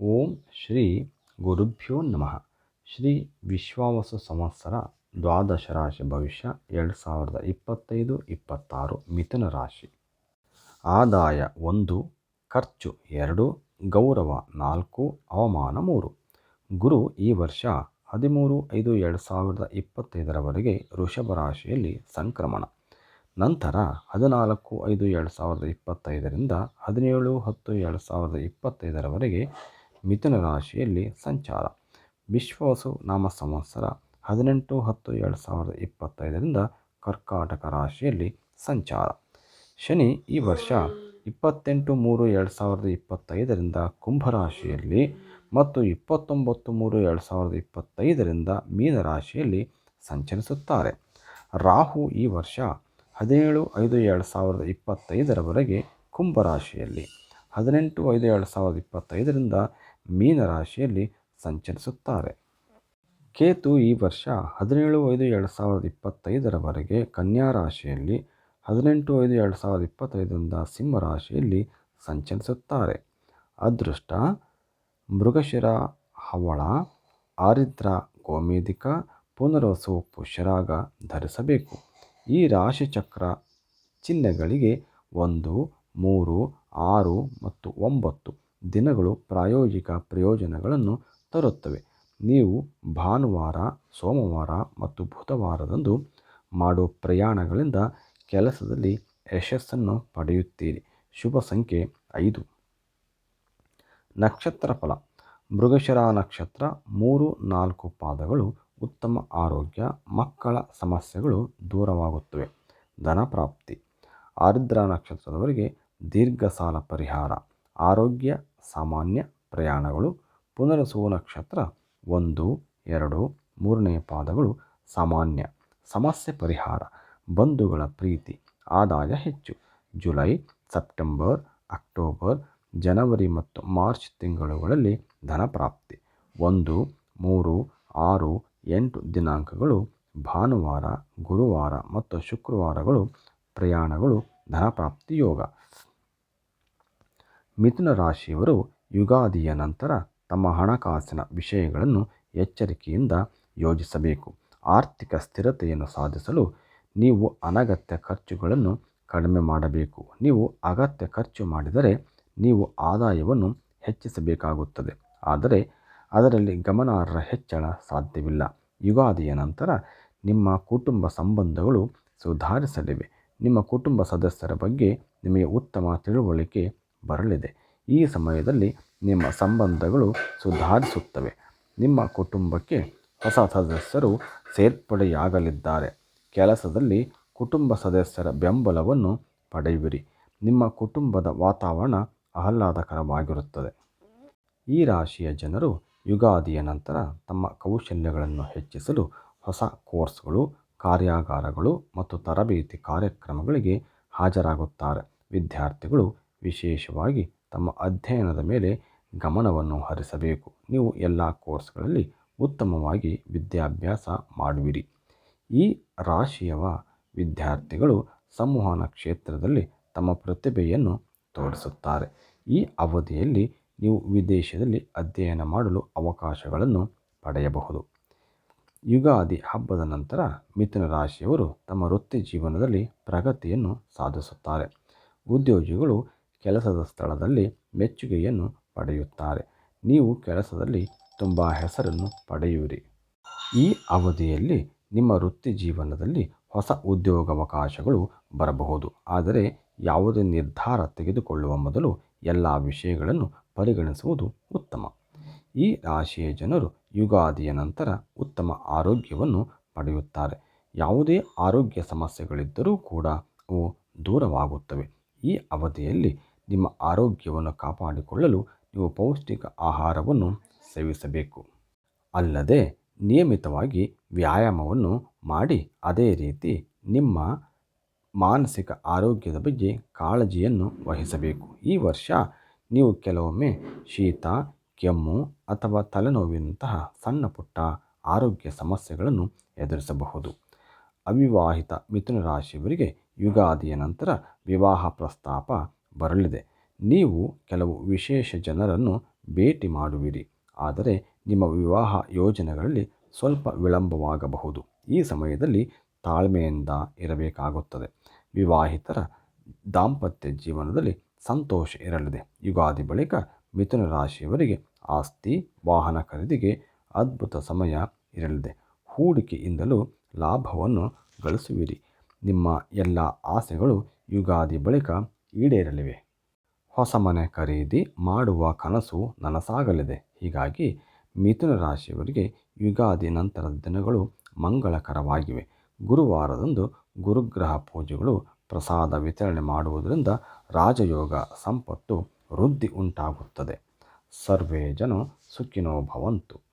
ಓಂ ಶ್ರೀ ಗುರುಭ್ಯೋ ನಮಃ. ಶ್ರೀ ವಿಶ್ವಾವಸು ಸಂವತ್ಸರ ದ್ವಾದಶ ರಾಶಿ ಭವಿಷ್ಯ ಎರಡು ಸಾವಿರದ ಇಪ್ಪತ್ತೈದು ಇಪ್ಪತ್ತಾರು ಮಿಥುನ ರಾಶಿ. ಆದಾಯ ಒಂದು, ಖರ್ಚು ಎರಡು, ಗೌರವ ನಾಲ್ಕು, ಅವಮಾನ ಮೂರು. ಗುರು ಈ ವರ್ಷ ಹದಿಮೂರು ಐದು ಎರಡು ಸಾವಿರದ ಇಪ್ಪತ್ತೈದರವರೆಗೆ ವೃಷಭ ರಾಶಿಯಲ್ಲಿ ಸಂಕ್ರಮಣ. ನಂತರ ಹದಿನಾಲ್ಕು ಐದು ಎರಡು ಸಾವಿರದ ಇಪ್ಪತ್ತೈದರಿಂದ ಹದಿನೇಳು ಹತ್ತು ಎರಡು ಸಾವಿರದ ಇಪ್ಪತ್ತೈದರವರೆಗೆ ಮಿಥುನ ರಾಶಿಯಲ್ಲಿ ಸಂಚಾರ. ವಿಶ್ವಾಸು ನಾಮ ಸಂವತ್ಸರ ಹದಿನೆಂಟು ಹತ್ತು ಎರಡು ಸಾವಿರದ ಇಪ್ಪತ್ತೈದರಿಂದ ಕರ್ಕಾಟಕ ರಾಶಿಯಲ್ಲಿ ಸಂಚಾರ. ಶನಿ ಈ ವರ್ಷ ಇಪ್ಪತ್ತೆಂಟು ಮೂರು ಎರಡು ಸಾವಿರದ ಇಪ್ಪತ್ತೈದರಿಂದ ಕುಂಭರಾಶಿಯಲ್ಲಿ ಮತ್ತು ಇಪ್ಪತ್ತೊಂಬತ್ತು ಮೂರು ಎರಡು ಸಾವಿರದ ಇಪ್ಪತ್ತೈದರಿಂದ ಮೀನರಾಶಿಯಲ್ಲಿ ಸಂಚರಿಸುತ್ತಾರೆ. ರಾಹು ಈ ವರ್ಷ ಹದಿನೇಳು ಐದು ಎರಡು ಸಾವಿರದ ಇಪ್ಪತ್ತೈದರವರೆಗೆ ಕುಂಭರಾಶಿಯಲ್ಲಿ ಹದಿನೆಂಟು ಐದು ಎರಡು ಸಾವಿರದ ಇಪ್ಪತ್ತೈದರಿಂದ ಮೀನರಾಶಿಯಲ್ಲಿ ಸಂಚರಿಸುತ್ತಾರೆ. ಕೇತು ಈ ವರ್ಷ ಹದಿನೇಳು ಐದು ಎರಡು ಸಾವಿರದ ಇಪ್ಪತ್ತೈದರವರೆಗೆ ಕನ್ಯಾ ರಾಶಿಯಲ್ಲಿ, ಹದಿನೆಂಟು ಐದು ಎರಡು ಸಾವಿರದ ಇಪ್ಪತ್ತೈದರಿಂದ ಸಿಂಹ ರಾಶಿಯಲ್ಲಿ ಸಂಚರಿಸುತ್ತಾರೆ. ಅದೃಷ್ಟ, ಮೃಗಶಿರ, ಹವಳ, ಆರಿದ್ರ, ಗೋಮೇಧಿಕ, ಪುನರ್ವಸು, ಪುಷ್ಯರಾಗ ಧರಿಸಬೇಕು. ಈ ರಾಶಿಚಕ್ರ ಚಿಹ್ನೆಗಳಿಗೆ ಒಂದು, ಮೂರು, ಆರು ಮತ್ತು ಒಂಬತ್ತು ದಿನಗಳು ಪ್ರಾಯೋಗಿಕ ಪ್ರಯೋಜನಗಳನ್ನು ತರುತ್ತವೆ. ನೀವು ಭಾನುವಾರ, ಸೋಮವಾರ ಮತ್ತು ಬುಧವಾರದಂದು ಮಾಡುವ ಪ್ರಯಾಣಗಳಿಂದ ಕೆಲಸದಲ್ಲಿ ಯಶಸ್ಸನ್ನು ಪಡೆಯುತ್ತೀರಿ. ಶುಭ ಸಂಖ್ಯೆ ಐದು. ನಕ್ಷತ್ರ ಫಲ. ಮೃಗಶಿರ ನಕ್ಷತ್ರ ಮೂರು ನಾಲ್ಕು ಪಾದಗಳು ಉತ್ತಮ ಆರೋಗ್ಯ, ಮಕ್ಕಳ ಸಮಸ್ಯೆಗಳು ದೂರವಾಗುತ್ತವೆ. ಧನ ಪ್ರಾಪ್ತಿ. ಆರ್ದ್ರ ನಕ್ಷತ್ರದವರಿಗೆ ದೀರ್ಘ ಸಾಲ ಪರಿಹಾರ. ಆರೋಗ್ಯ, ಸಾಮಾನ್ಯ ಪ್ರಯಾಣಗಳು ಪುನರಸು ನಕ್ಷತ್ರ ಒಂದು, ಎರಡು, ಮೂರನೇ ಪಾದಗಳು ಸಾಮಾನ್ಯ. ಸಮಸ್ಯೆ ಪರಿಹಾರ, ಬಂಧುಗಳ ಪ್ರೀತಿ, ಆದಾಯ ಹೆಚ್ಚು. ಜುಲೈ, ಸೆಪ್ಟೆಂಬರ್, ಅಕ್ಟೋಬರ್, ಜನವರಿ ಮತ್ತು ಮಾರ್ಚ್ ತಿಂಗಳುಗಳಲ್ಲಿ ಧನಪ್ರಾಪ್ತಿ ಒಂದು, ಮೂರು, ಆರು, ಎಂಟು ದಿನಾಂಕಗಳು ಭಾನುವಾರ, ಗುರುವಾರ ಮತ್ತು ಶುಕ್ರವಾರಗಳು ಪ್ರಯಾಣಗಳು ಧನಪ್ರಾಪ್ತಿ ಯೋಗ. ಮಿಥುನ ರಾಶಿಯವರು ಯುಗಾದಿಯ ನಂತರ ತಮ್ಮ ಹಣಕಾಸಿನ ವಿಷಯಗಳನ್ನು ಎಚ್ಚರಿಕೆಯಿಂದ ಯೋಜಿಸಬೇಕು. ಆರ್ಥಿಕ ಸ್ಥಿರತೆಯನ್ನು ಸಾಧಿಸಲು ನೀವು ಅನಗತ್ಯ ಖರ್ಚುಗಳನ್ನು ಕಡಿಮೆ ಮಾಡಬೇಕು. ನೀವು ಅಗತ್ಯ ಖರ್ಚು ಮಾಡಿದರೆ ನೀವು ಆದಾಯವನ್ನು ಹೆಚ್ಚಿಸಬೇಕಾಗುತ್ತದೆ. ಆದರೆ ಅದರಲ್ಲಿ ಗಮನಾರ್ಹ ಹೆಚ್ಚಳ ಸಾಧ್ಯವಿಲ್ಲ. ಯುಗಾದಿಯ ನಂತರ ನಿಮ್ಮ ಕುಟುಂಬ ಸಂಬಂಧಗಳು ಸುಧಾರಿಸಲಿವೆ. ನಿಮ್ಮ ಕುಟುಂಬ ಸದಸ್ಯರ ಬಗ್ಗೆ ನಿಮಗೆ ಉತ್ತಮ ತಿಳುವಳಿಕೆ ಬರಲಿದೆ. ಈ ಸಮಯದಲ್ಲಿ ನಿಮ್ಮ ಸಂಬಂಧಗಳು ಸುಧಾರಿಸುತ್ತವೆ. ನಿಮ್ಮ ಕುಟುಂಬಕ್ಕೆ ಹೊಸ ಸದಸ್ಯರು ಸೇರ್ಪಡೆಯಾಗಲಿದ್ದಾರೆ. ಕೆಲಸದಲ್ಲಿ ಕುಟುಂಬ ಸದಸ್ಯರ ಬೆಂಬಲವನ್ನು ಪಡೆಯುವಿರಿ. ನಿಮ್ಮ ಕುಟುಂಬದ ವಾತಾವರಣ ಆಹ್ಲಾದಕರವಾಗಿರುತ್ತದೆ. ಈ ರಾಶಿಯ ಜನರು ಯುಗಾದಿಯ ನಂತರ ತಮ್ಮ ಕೌಶಲ್ಯಗಳನ್ನು ಹೆಚ್ಚಿಸಲು ಹೊಸ ಕೋರ್ಸ್ಗಳು, ಕಾರ್ಯಾಗಾರಗಳು ಮತ್ತು ತರಬೇತಿ ಕಾರ್ಯಕ್ರಮಗಳಿಗೆ ಹಾಜರಾಗುತ್ತಾರೆ. ವಿದ್ಯಾರ್ಥಿಗಳು ವಿಶೇಷವಾಗಿ ತಮ್ಮ ಅಧ್ಯಯನದ ಮೇಲೆ ಗಮನವನ್ನು ಹರಿಸಬೇಕು. ನೀವು ಎಲ್ಲ ಕೋರ್ಸ್ಗಳಲ್ಲಿ ಉತ್ತಮವಾಗಿ ವಿದ್ಯಾಭ್ಯಾಸ ಮಾಡುವಿರಿ. ಈ ರಾಶಿಯವ ವಿದ್ಯಾರ್ಥಿಗಳು ಸಂವಹನ ಕ್ಷೇತ್ರದಲ್ಲಿ ತಮ್ಮ ಪ್ರತಿಭೆಯನ್ನು ತೋರಿಸುತ್ತಾರೆ. ಈ ಅವಧಿಯಲ್ಲಿ ನೀವು ವಿದೇಶದಲ್ಲಿ ಅಧ್ಯಯನ ಮಾಡಲು ಅವಕಾಶಗಳನ್ನು ಪಡೆಯಬಹುದು. ಯುಗಾದಿ ಹಬ್ಬದ ನಂತರ ಮಿಥುನ ರಾಶಿಯವರು ತಮ್ಮ ವೃತ್ತಿ ಜೀವನದಲ್ಲಿ ಪ್ರಗತಿಯನ್ನು ಸಾಧಿಸುತ್ತಾರೆ. ಉದ್ಯೋಗಿಗಳು ಕೆಲಸದ ಸ್ಥಳದಲ್ಲಿ ಮೆಚ್ಚುಗೆಯನ್ನು ಪಡೆಯುತ್ತಾರೆ. ನೀವು ಕೆಲಸದಲ್ಲಿ ತುಂಬ ಹೆಸರನ್ನು ಪಡೆಯುವಿರಿ. ಈ ಅವಧಿಯಲ್ಲಿ ನಿಮ್ಮ ವೃತ್ತಿ ಜೀವನದಲ್ಲಿ ಹೊಸ ಉದ್ಯೋಗಾವಕಾಶಗಳು ಬರಬಹುದು. ಆದರೆ ಯಾವುದೇ ನಿರ್ಧಾರ ತೆಗೆದುಕೊಳ್ಳುವ ಮೊದಲು ಎಲ್ಲ ವಿಷಯಗಳನ್ನು ಪರಿಗಣಿಸುವುದು ಉತ್ತಮ. ಈ ರಾಶಿಯ ಜನರು ಯುಗಾದಿಯ ನಂತರ ಉತ್ತಮ ಆರೋಗ್ಯವನ್ನು ಪಡೆಯುತ್ತಾರೆ. ಯಾವುದೇ ಆರೋಗ್ಯ ಸಮಸ್ಯೆಗಳಿದ್ದರೂ ಕೂಡ ಅವು ದೂರವಾಗುತ್ತವೆ. ಈ ಅವಧಿಯಲ್ಲಿ ನಿಮ್ಮ ಆರೋಗ್ಯವನ್ನು ಕಾಪಾಡಿಕೊಳ್ಳಲು ನೀವು ಪೌಷ್ಟಿಕ ಆಹಾರವನ್ನು ಸೇವಿಸಬೇಕು. ಅಲ್ಲದೆ ನಿಯಮಿತವಾಗಿ ವ್ಯಾಯಾಮವನ್ನು ಮಾಡಿ, ಅದೇ ರೀತಿ ನಿಮ್ಮ ಮಾನಸಿಕ ಆರೋಗ್ಯದ ಬಗ್ಗೆ ಕಾಳಜಿಯನ್ನು ವಹಿಸಬೇಕು. ಈ ವರ್ಷ ನೀವು ಕೆಲವೊಮ್ಮೆ ಶೀತ, ಕೆಮ್ಮು ಅಥವಾ ತಲೆನೋವಿನಂತಹ ಸಣ್ಣ ಪುಟ್ಟ ಆರೋಗ್ಯ ಸಮಸ್ಯೆಗಳನ್ನು ಎದುರಿಸಬಹುದು. ಅವಿವಾಹಿತ ಮಿಥುನ ರಾಶಿಯವರಿಗೆ ಯುಗಾದಿಯ ನಂತರ ವಿವಾಹ ಪ್ರಸ್ತಾಪ ಬರಲಿದೆ. ನೀವು ಕೆಲವು ವಿಶೇಷ ಜನರನ್ನು ಭೇಟಿ ಮಾಡುವಿರಿ. ಆದರೆ ನಿಮ್ಮ ವಿವಾಹ ಯೋಜನೆಗಳಲ್ಲಿ ಸ್ವಲ್ಪ ವಿಳಂಬವಾಗಬಹುದು. ಈ ಸಮಯದಲ್ಲಿ ತಾಳ್ಮೆಯಿಂದ ಇರಬೇಕಾಗುತ್ತದೆ. ವಿವಾಹಿತರ ದಾಂಪತ್ಯ ಜೀವನದಲ್ಲಿ ಸಂತೋಷ ಇರಲಿದೆ. ಯುಗಾದಿ ಬಳಿಕ ಮಿಥುನ ರಾಶಿಯವರಿಗೆ ಆಸ್ತಿ, ವಾಹನ ಖರೀದಿಗೆ ಅದ್ಭುತ ಸಮಯ ಇರಲಿದೆ. ಹೂಡಿಕೆಯಿಂದಲೂ ಲಾಭವನ್ನು ಗಳಿಸುವಿರಿ. ನಿಮ್ಮ ಎಲ್ಲ ಆಸೆಗಳು ಯುಗಾದಿ ಬಳಿಕ ಈಡೇರಲಿವೆ. ಹೊಸ ಮನೆ ಖರೀದಿ ಮಾಡುವ ಕನಸು ನನಸಾಗಲಿದೆ. ಹೀಗಾಗಿ ಮಿಥುನ ರಾಶಿಯವರಿಗೆ ಯುಗಾದಿ ನಂತರದ ದಿನಗಳು ಮಂಗಳಕರವಾಗಿವೆ. ಗುರುವಾರದಂದು ಗುರುಗ್ರಹ ಪೂಜೆಗಳು, ಪ್ರಸಾದ ವಿತರಣೆ ಮಾಡುವುದರಿಂದ ರಾಜಯೋಗ ಸಂಪತ್ತು ವೃದ್ಧಿ ಉಂಟಾಗುತ್ತದೆ. ಸರ್ವೇ ಜನ ಸುಖಿನೋ ಭವಂತು.